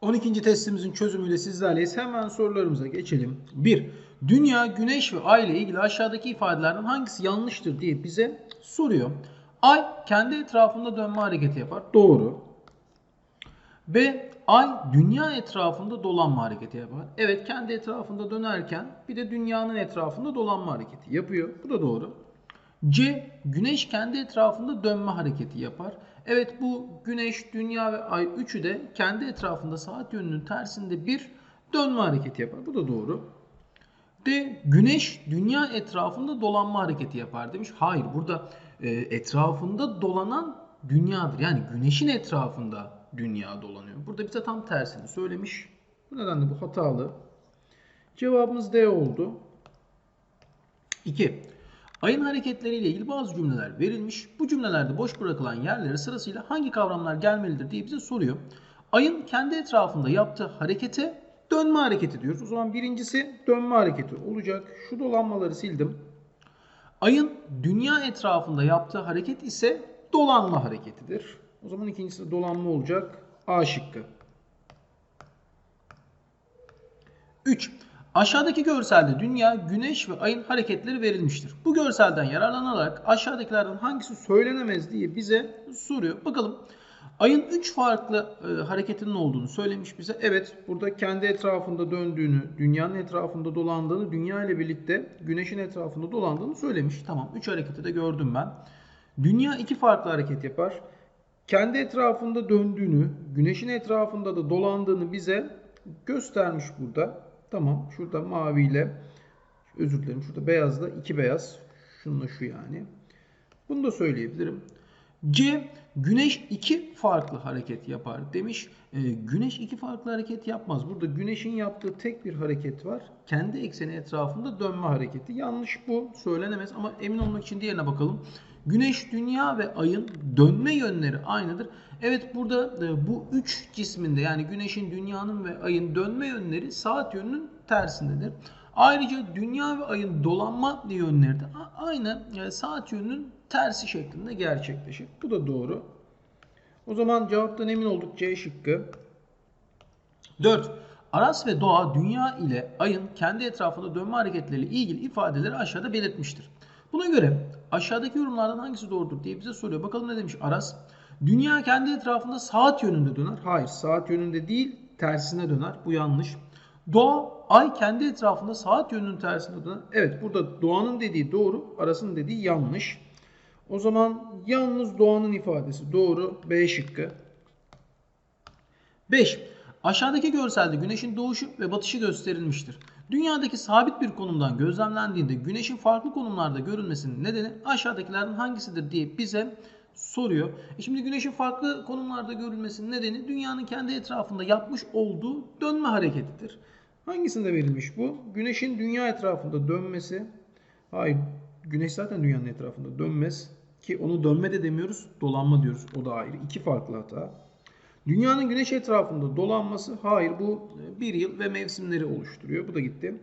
12. testimizin çözümüyle sizlerleyiz. Hemen sorularımıza geçelim. 1. Dünya, güneş ve ay ile ilgili aşağıdaki ifadelerden hangisi yanlıştır diye bize soruyor. Ay kendi etrafında dönme hareketi yapar. Doğru. B. Ay dünya etrafında dolanma hareketi yapar. Evet kendi etrafında dönerken bir de dünyanın etrafında dolanma hareketi yapıyor. Bu da doğru. C. Güneş kendi etrafında dönme hareketi yapar. Evet bu güneş, dünya ve ay üçü de kendi etrafında saat yönünün tersinde bir dönme hareketi yapar. Bu da doğru. D. Güneş dünya etrafında dolanma hareketi yapar demiş. Hayır burada e, etrafında dolanan dünyadır. Yani güneşin etrafında dünya dolanıyor. Burada bize tam tersini söylemiş. Bu nedenle bu hatalı. Cevabımız D oldu. 2. Ayın hareketleriyle ilgili bazı cümleler verilmiş. Bu cümlelerde boş bırakılan yerlere sırasıyla hangi kavramlar gelmelidir diye bize soruyor. Ayın kendi etrafında yaptığı harekete dönme hareketi diyoruz. O zaman birincisi dönme hareketi olacak. Şu dolanmaları sildim. Ayın dünya etrafında yaptığı hareket ise dolanma hareketidir. O zaman ikincisi de dolanma olacak. A şıkkı. 3. Aşağıdaki görselde dünya, güneş ve ayın hareketleri verilmiştir. Bu görselden yararlanarak aşağıdakilerden hangisi söylenemez diye bize soruyor. Bakalım. Ayın 3 farklı e, hareketinin olduğunu söylemiş bize. Evet burada kendi etrafında döndüğünü, dünyanın etrafında dolandığını, dünya ile birlikte güneşin etrafında dolandığını söylemiş. Tamam 3 hareketi de gördüm ben. Dünya iki farklı hareket yapar. Kendi etrafında döndüğünü, güneşin etrafında da dolandığını bize göstermiş burada. Tamam şurada maviyle özür dilerim şurada beyazla iki beyaz. Şununla şu yani. Bunu da söyleyebilirim. C. Güneş iki farklı hareket yapar demiş. E, güneş iki farklı hareket yapmaz. Burada güneşin yaptığı tek bir hareket var. Kendi ekseni etrafında dönme hareketi. Yanlış bu. Söylenemez ama emin olmak için diğerine bakalım. Güneş, dünya ve ayın dönme yönleri aynıdır. Evet burada e, bu üç cisminde yani güneşin, dünyanın ve ayın dönme yönleri saat yönünün tersindedir. Ayrıca dünya ve ayın dolanma yönleri de aynı e, saat yönünün tersi şeklinde gerçekleşir. Bu da doğru. O zaman cevaptan emin olduk C şıkkı. 4. Aras ve Doğa dünya ile ayın kendi etrafında dönme hareketleriyle ilgili ifadeleri aşağıda belirtmiştir. Buna göre aşağıdaki yorumlardan hangisi doğrudur diye bize soruyor. Bakalım ne demiş Aras? Dünya kendi etrafında saat yönünde döner. Hayır saat yönünde değil tersine döner. Bu yanlış. Doğa ay kendi etrafında saat yönünün tersine döner. Evet burada doğanın dediği doğru. Aras'ın dediği yanlış. O zaman yalnız doğanın ifadesi doğru. B şıkkı. 5. Aşağıdaki görselde güneşin doğuşu ve batışı gösterilmiştir. Dünyadaki sabit bir konumdan gözlemlendiğinde güneşin farklı konumlarda görülmesinin nedeni aşağıdakilerden hangisidir diye bize soruyor. E şimdi güneşin farklı konumlarda görülmesinin nedeni dünyanın kendi etrafında yapmış olduğu dönme hareketidir. Hangisinde verilmiş bu? Güneşin dünya etrafında dönmesi. Hayır, güneş zaten dünyanın etrafında dönmez. Ki onu dönme de demiyoruz, dolanma diyoruz. O da ayrı. İki farklı hata. Dünyanın güneş etrafında dolanması, hayır bu bir yıl ve mevsimleri oluşturuyor. Bu da gitti.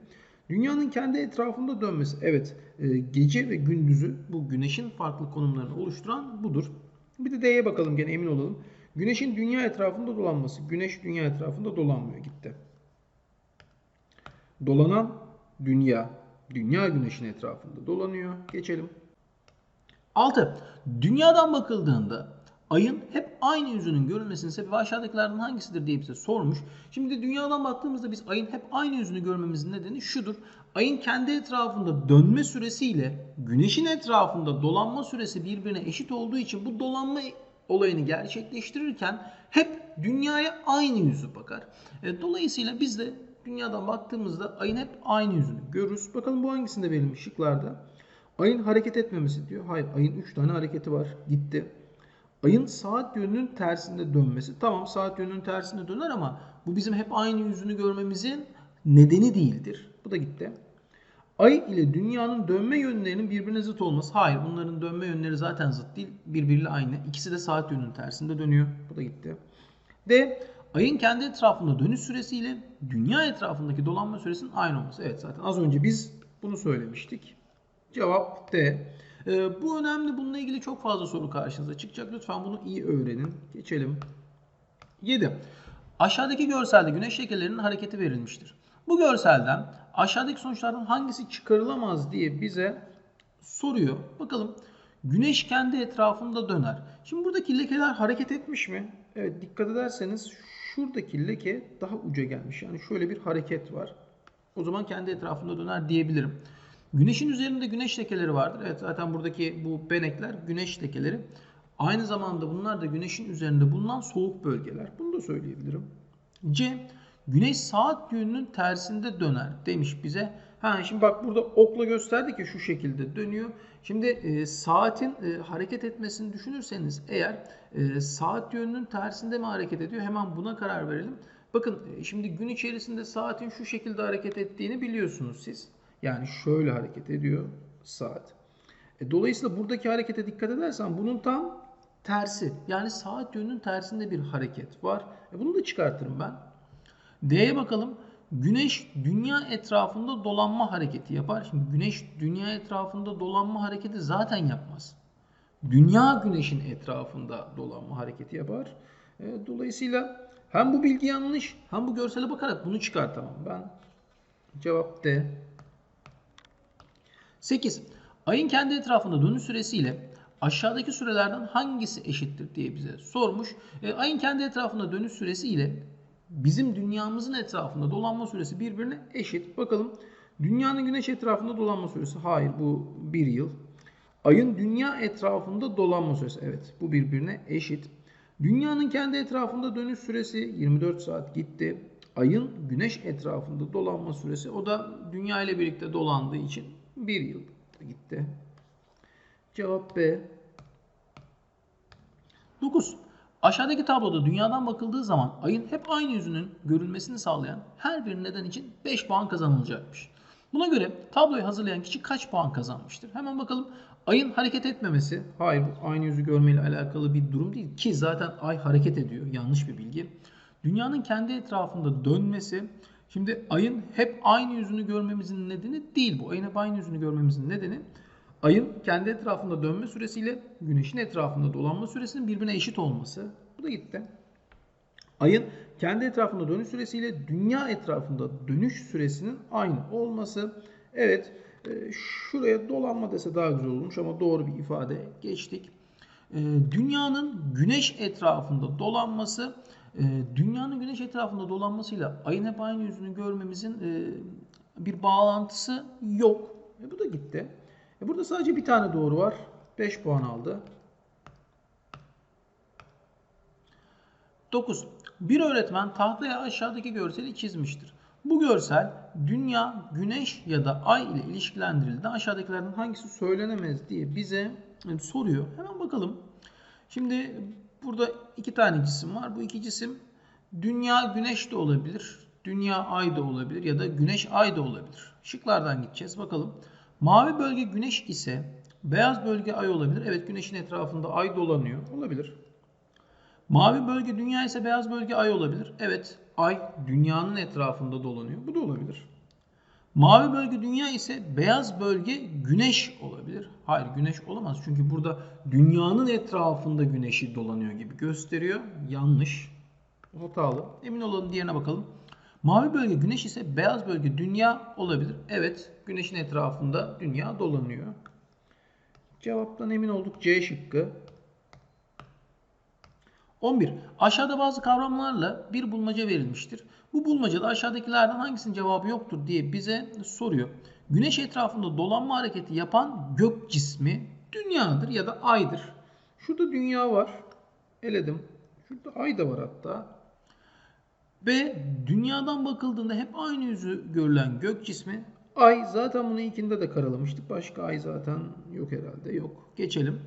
Dünyanın kendi etrafında dönmesi, evet e, gece ve gündüzü bu güneşin farklı konumlarını oluşturan budur. Bir de D'ye bakalım gene emin olalım. Güneşin dünya etrafında dolanması, güneş dünya etrafında dolanmıyor gitti. Dolanan dünya, dünya güneşin etrafında dolanıyor. Geçelim. 6. Dünyadan bakıldığında ayın hep aynı yüzünün görülmesinin sebebi aşağıdakilerden hangisidir diye bize sormuş. Şimdi dünyadan baktığımızda biz ayın hep aynı yüzünü görmemizin nedeni şudur. Ayın kendi etrafında dönme süresiyle güneşin etrafında dolanma süresi birbirine eşit olduğu için bu dolanma olayını gerçekleştirirken hep dünyaya aynı yüzü bakar. E, dolayısıyla biz de dünyadan baktığımızda ayın hep aynı yüzünü görürüz. Bakalım bu hangisinde verilmiş şıklarda. Ayın hareket etmemesi diyor. Hayır ayın 3 tane hareketi var. Gitti. Ayın saat yönünün tersinde dönmesi. Tamam saat yönünün tersinde döner ama bu bizim hep aynı yüzünü görmemizin nedeni değildir. Bu da gitti. Ay ile dünyanın dönme yönlerinin birbirine zıt olması. Hayır bunların dönme yönleri zaten zıt değil. Birbiriyle aynı. İkisi de saat yönünün tersinde dönüyor. Bu da gitti. D. Ayın kendi etrafında dönüş süresiyle dünya etrafındaki dolanma süresinin aynı olması. Evet zaten az önce biz bunu söylemiştik. Cevap D. Ee, bu önemli. Bununla ilgili çok fazla soru karşınıza çıkacak. Lütfen bunu iyi öğrenin. Geçelim. 7. Aşağıdaki görselde güneş lekelerinin hareketi verilmiştir. Bu görselden aşağıdaki sonuçlardan hangisi çıkarılamaz diye bize soruyor. Bakalım güneş kendi etrafında döner. Şimdi buradaki lekeler hareket etmiş mi? Evet dikkat ederseniz şuradaki leke daha uca gelmiş. Yani şöyle bir hareket var. O zaman kendi etrafında döner diyebilirim. Güneşin üzerinde güneş lekeleri vardır. Evet zaten buradaki bu benekler güneş lekeleri. Aynı zamanda bunlar da güneşin üzerinde bulunan soğuk bölgeler. Bunu da söyleyebilirim. C. Güneş saat yönünün tersinde döner demiş bize. Ha şimdi bak burada okla gösterdi ki şu şekilde dönüyor. Şimdi e, saatin e, hareket etmesini düşünürseniz eğer e, saat yönünün tersinde mi hareket ediyor? Hemen buna karar verelim. Bakın e, şimdi gün içerisinde saatin şu şekilde hareket ettiğini biliyorsunuz siz. Yani şöyle hareket ediyor saat. E, dolayısıyla buradaki harekete dikkat edersen bunun tam tersi. Yani saat yönünün tersinde bir hareket var. E, bunu da çıkartırım ben. D'ye bakalım. Güneş dünya etrafında dolanma hareketi yapar. Şimdi güneş dünya etrafında dolanma hareketi zaten yapmaz. Dünya güneşin etrafında dolanma hareketi yapar. E, dolayısıyla hem bu bilgi yanlış hem bu görsele bakarak bunu çıkartamam. Ben cevap D. 8. Ayın kendi etrafında dönüş süresiyle aşağıdaki sürelerden hangisi eşittir diye bize sormuş. E, ayın kendi etrafında dönüş süresi ile bizim dünyamızın etrafında dolanma süresi birbirine eşit. Bakalım dünyanın güneş etrafında dolanma süresi hayır bu bir yıl. Ayın dünya etrafında dolanma süresi evet bu birbirine eşit. Dünyanın kendi etrafında dönüş süresi 24 saat gitti. Ayın güneş etrafında dolanma süresi o da dünya ile birlikte dolandığı için bir yıl gitti. Cevap B. 9. Aşağıdaki tabloda dünyadan bakıldığı zaman ayın hep aynı yüzünün görülmesini sağlayan her bir neden için 5 puan kazanılacakmış. Buna göre tabloyu hazırlayan kişi kaç puan kazanmıştır? Hemen bakalım. Ayın hareket etmemesi, hayır bu aynı yüzü görmeyle alakalı bir durum değil ki zaten ay hareket ediyor. Yanlış bir bilgi. Dünyanın kendi etrafında dönmesi, şimdi ayın hep aynı yüzünü görmemizin nedeni değil bu. Ayın hep aynı yüzünü görmemizin nedeni ayın kendi etrafında dönme süresiyle güneşin etrafında dolanma süresinin birbirine eşit olması. Bu da gitti. Ayın kendi etrafında dönüş süresiyle dünya etrafında dönüş süresinin aynı olması. Evet e, şuraya dolanma dese daha güzel olmuş ama doğru bir ifade geçtik. E, dünyanın güneş etrafında dolanması dünyanın güneş etrafında dolanmasıyla ayın hep aynı yüzünü görmemizin bir bağlantısı yok. E, bu da gitti. E, burada sadece bir tane doğru var. 5 puan aldı. 9. Bir öğretmen tahtaya aşağıdaki görseli çizmiştir. Bu görsel dünya, güneş ya da ay ile ilişkilendirildiğinde aşağıdakilerden hangisi söylenemez diye bize soruyor. Hemen bakalım. Şimdi burada iki tane cisim var. Bu iki cisim dünya, güneş de olabilir. Dünya, ay da olabilir ya da güneş, ay da olabilir. Şıklardan gideceğiz. Bakalım. Mavi bölge güneş ise beyaz bölge ay olabilir. Evet güneşin etrafında ay dolanıyor. Olabilir. Mavi bölge dünya ise beyaz bölge ay olabilir. Evet ay dünyanın etrafında dolanıyor. Bu da olabilir. Mavi bölge dünya ise beyaz bölge güneş olabilir. Hayır güneş olamaz. Çünkü burada dünyanın etrafında güneşi dolanıyor gibi gösteriyor. Yanlış. Hatalı. Emin olalım diğerine bakalım. Mavi bölge güneş ise beyaz bölge dünya olabilir. Evet güneşin etrafında dünya dolanıyor. Cevaptan emin olduk. C şıkkı. 11. Aşağıda bazı kavramlarla bir bulmaca verilmiştir. Bu bulmacada aşağıdakilerden hangisinin cevabı yoktur diye bize soruyor. Güneş etrafında dolanma hareketi yapan gök cismi dünyadır ya da aydır. Şurada dünya var. Eledim. Şurada ay da var hatta. Ve dünyadan bakıldığında hep aynı yüzü görülen gök cismi ay. Zaten bunu ilkinde de karalamıştık. Başka ay zaten yok herhalde. Yok. Geçelim.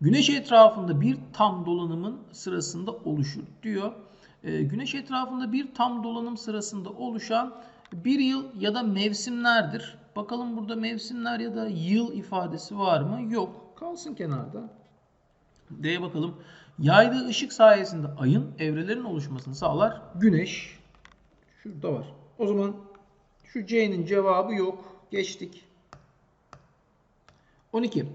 Güneş etrafında bir tam dolanımın sırasında oluşur diyor. E, güneş etrafında bir tam dolanım sırasında oluşan bir yıl ya da mevsimlerdir. Bakalım burada mevsimler ya da yıl ifadesi var mı? Yok. Kalsın kenarda. D'ye bakalım. Yaydığı ışık sayesinde ayın evrelerin oluşmasını sağlar. Güneş. Şurada var. O zaman şu C'nin cevabı yok. Geçtik. 12.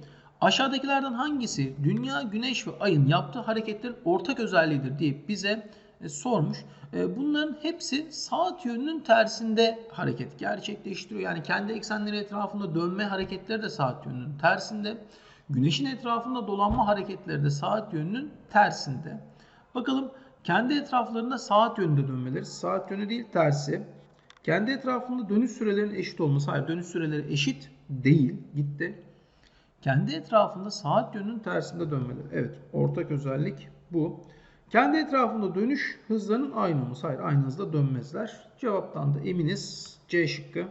Aşağıdakilerden hangisi dünya, güneş ve ayın yaptığı hareketlerin ortak özelliğidir diye bize e, sormuş. E, bunların hepsi saat yönünün tersinde hareket gerçekleştiriyor. Yani kendi eksenleri etrafında dönme hareketleri de saat yönünün tersinde. Güneşin etrafında dolanma hareketleri de saat yönünün tersinde. Bakalım kendi etraflarında saat yönünde dönmeleri. Saat yönü değil tersi. Kendi etrafında dönüş sürelerinin eşit olması. Hayır dönüş süreleri eşit değil. Gitti. Kendi etrafında saat yönünün tersinde dönmeleri. Evet ortak özellik bu. Kendi etrafında dönüş hızlarının aynı olması. Hayır aynı hızda dönmezler. Cevaptan da eminiz. C şıkkı